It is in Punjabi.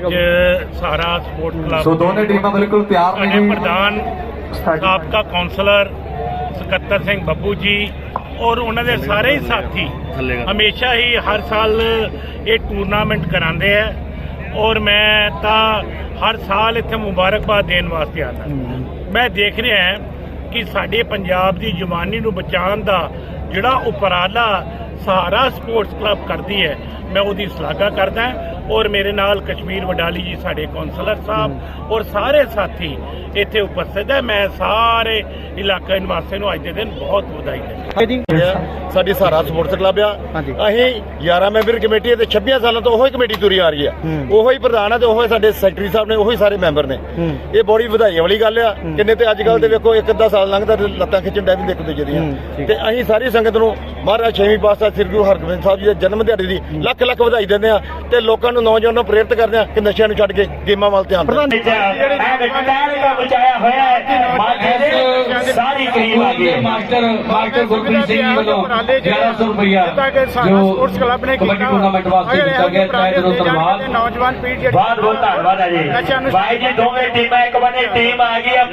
ਅੱਜ ਸਾਰਾ ਸਪੋਰਟ ਕਲੱਬ ਸੋ ਦੋਨੇ ਟੀਮਾਂ ਬਿਲਕੁਲ ਤਿਆਰ ਨੇ ਸਾਡੇ ਜੀ। ਪ੍ਰਧਾਨ ਸਾਬਕਾ ਕਾਉਂਸਲਰ ਸਕੱਤਰ ਸਿੰਘ ਬੱਬੂ ਜੀ ਔਰ ਉਹਨਾਂ ਦੇ ਸਾਰੇ ਹੀ ਸਾਥੀ ਹਮੇਸ਼ਾ ਹੀ ਹਰ ਸਾਲ ਇਹ ਟੂਰਨਾਮੈਂਟ ਕਰਾਉਂਦੇ ਆ ਔਰ ਮੈਂ ਤਾਂ ਹਰ ਸਾਲ ਇੱਥੇ ਮੁਬਾਰਕਬਾਦ ਦੇਣ ਵਾਸਤੇ ਆਉਂਦਾ। ਮੈਂ ਦੇਖ ਰਿਹਾ ਹਾਂ ਕਿ ਸਾਡੇ ਪੰਜਾਬ ਦੀ ਜਵਾਨੀ ਨੂੰ ਬਚਾਉਣ ਦਾ ਜਿਹੜਾ ਉਪਰਾਲਾ ਸਹਾਰਾ ਸਪੋਰਟਸ ਕਲੱਬ ਕਰਦੀ ਹੈ ਮੈਂ ਉਹਦੀ ਸ਼ਲਾਘਾ ਕਰਦਾ ਹਾਂ। ਔਰ ਮੇਰੇ ਨਾਲ ਕਸ਼ਮੀਰ ਵਡਾਲੀ ਜੀ ਸਾਡੇ ਕਾਉਂਸਲਰ ਸਾਹਿਬ ਔਰ ਸਾਰੇ ਸਾਥੀ ਇੱਥੇ ਉਪਸਥਿਤ ਹੈ। ਮੈਂ ਸਾਰੇ ਇਲਾਕਾ ਨਿਵਾਸੀਆਂ ਨੂੰ ਅੱਜ ਦੇ ਦਿਨ ਬਹੁਤ ਵਧਾਈ ਦਿੰਦਾ ਸਾਡੀ ਸਹਾਰਾ ਸਪੋਰਟਸ ਕਲੱਬ ਆ। ਅਸੀਂ 11 ਮੈਂਬਰ ਕਮੇਟੀ ਹੈ ਤੇ 26 ਸਾਲਾਂ ਤੋਂ ਉਹੋ ਹੀ ਕਮੇਟੀ ਤੁਰੀ ਆ ਰਹੀ ਆ ਹੂੰ। ਉਹੋ ਹੀ ਪ੍ਰਧਾਨ ਆ ਤੇ ਉਹੋ ਹੀ ਸਾਡੇ ਸੈਕਟਰੀ ਸਾਹਿਬ ਨੇ ਉਹੋ ਹੀ ਸਾਰੇ ਮੈਂਬਰ ਨੇ। ਇਹ ਬੜੀ ਵਧਾਈ ਵਾਲੀ ਗੱਲ ਆ। ਕਿੰਨੇ ਤੇ ਅੱਜ ਕੱਲ ਤੇ ਵੇਖੋ ਇੱਕ ਅੱਧਾ ਸਾਲ ਲੰਘਦਾ ਲੱਤਾਂ ਖਿੱਚਣ ਡੈ ਵੀ ਇੱਕ ਦੂਜੇ ਦੀਆਂ। ਤੇ ਅਸੀਂ ਸਾਰੀ ਸੰਗਤ ਨੂੰ ਮਹਾਰਾਜ ਛੇਵੀਂ ਪਾਤਸ਼ਾਹ ਸ੍ਰੀ ਗੁਰੂ ਹਰਗੋਬਿੰਦ ਸਾਹਿਬ ਜੀ ਦੇ ਜਨਮ ਦਿਹਾੜੇ ਦੀ ਲੱਖ ਲੱਖ ਵਧਾਈ ਦਿੰਦੇ ਆ ਤੇ ਲੋਕਾਂ ਨੂੰ ਨੌਜਵਾਨਾਂ ਨੂੰ ਪ੍ਰੇਰਿਤ ਕਰਦੇ ਆ ਕਿ ਨਸ਼ਿਆਂ ਨੂੰ ਛੱਡ ਕੇ ਗੇਮਾਂ ਵੱਲ ਧਿਆਨ ਦੇਣ। ਦਾ ਬਚਾਇਆ ਹੋਇਆ ਹੈ ਮਾਝੇ ਦੇ ਸਾਰੀ ਕਰੀਬ ਆ ਗਈ ਮਾਸਟਰ ਮਾਸਟਰ ਗੁਰਪ੍ਰੀਤ ਸਿੰਘ ਜੀ ਵੱਲੋਂ 1100 ਰੁਪਇਆ ਜੋ ਸਪੋਰਟਸ ਕਲੱਬ ਨੇ ਕਬੱਡੀ ਟੂਰਨਾਮੈਂਟ ਵਾਸਤੇ ਦਿੱਤਾ ਗਿਆ ਚਾਹੇ ਜਦੋਂ ਧੰਨਵਾਦ। ਨੌਜਵਾਨ ਪੀੜ੍ਹੀ ਬਹੁਤ ਬਹੁਤ ਧੰਨਵਾਦ ਹੈ ਜੀ। ਭਾਈ ਜੀ ਦੋਵੇਂ ਟੀਮਾਂ ਇੱਕ ਬੰਨੇ ਟੀਮ ਆ ਗਈ ਆ